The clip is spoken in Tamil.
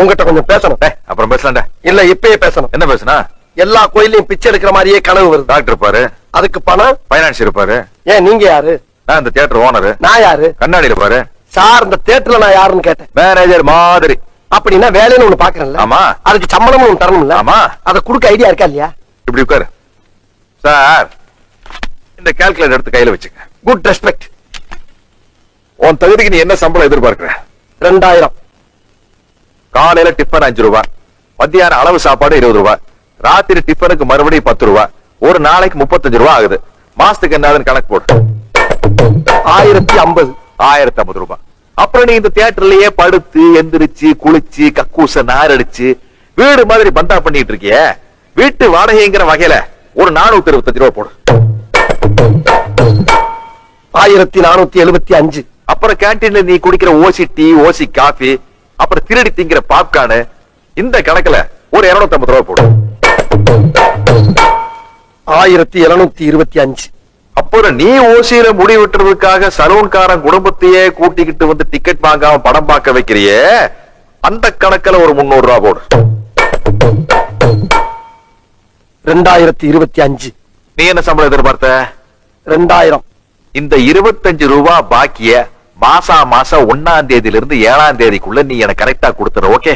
உங்ககிட்ட கொஞ்சம் பேசணும். அப்புறம் பேசலாம்டா இல்ல இப்பயே பேசணும். என்ன பேசுனா? எல்லா கோயிலையும் பிச்சை எடுக்கிற மாதிரியே கனவு வருது. டாக்டர் இருப்பாரு. அதுக்கு பணம்? பைனான்ஸ் இருப்பாரு. ஏன் நீங்க யாரு? நான் இந்த தியேட்டர் ஓனர் நான் யாரு? கண்ணாடி இருப்பாரு. சார் இந்த தேட்டர்ல நான் யாருன்னு கேட்டேன். மேனேஜர் மாதிரி. அப்படின்னா வேலைன்னு ஒண்ணு பாக்குறேன்ல ஆமா. அதுக்கு சம்பளமும் ஒண்ணு தரணும்ல. ஆமா. அத குடுக்க ஐடியா இருக்கா இல்லையா? இப்படி உட்காரு. சார் இந்த கால்குலேட்டர் எடுத்து கையில வச்சுக்க. குட் ரெஸ்பெக்ட் உன் தகுதிக்கு நீ என்ன சம்பளம் எதிர்பார்க்கிற? ரெண்டாயிரம். காலையில டிஃபன் அஞ்சு ரூபா மத்தியானம் அளவு சாப்பாடு இருபது ரூபாய் ராத்திரி டிஃபனுக்கு மறுபடியும் பத்து ரூபா ஒரு நாளைக்கு முப்பத்தஞ்சு ரூபா ஆகுது. மாசத்துக்கு என்னதுன்னு கணக்கு போடு. ஆயிரத்தி ஐம்பது ஆயிரத்தி ஐம்பது ரூபாய். அப்புறம் நீ இந்த தியேட்டர்லயே படுத்து எந்திரிச்சு குளிச்சு கக்கூச நார் அடிச்சு வீடு மாதிரி பந்தா பண்ணிட்டு இருக்கிய வீட்டு வாடகைங்கிற வகையில ஒரு நானூத்தி இருபத்தஞ்சு ரூபா போடு. ஆயிரத்தி நானூத்தி எழுபத்தி அஞ்சு. அப்புறம் கேண்டீன்ல நீ குடிக்கிற ஓசி டீ ஓசி காபி அப்புறம் திருடி திங்கிற பாப்கார்னு இந்த கணக்குல ஒரு இருநூத்தி ஐம்பது ரூபா போடு ஆயிரத்தி எழுநூத்தி இருபத்தி அஞ்சு. அப்புறம் நீ ஓசியில முடி வெட்டுறதுக்காக சலூன்காரன் குடும்பத்தையே கூட்டிக்கிட்டு வந்து டிக்கெட் வாங்காம படம் பார்க்க வைக்கிறியே அந்த கணக்குல ஒரு முன்னூறு ரூபா போடு. ரெண்டாயிரத்தி இருபத்தி அஞ்சு. நீ என்ன சம்பளம் எதிர்பார்த்த? ரெண்டாயிரம். இந்த இருபத்தஞ்சு ரூபா பாக்கிய மாசா மாசம் ஒன்னாம் தேதியிலிருந்து ஏழாம் தேதிக்குள்ள நீ எனக்கு கரெக்டா கொடுத்துரு ஓகே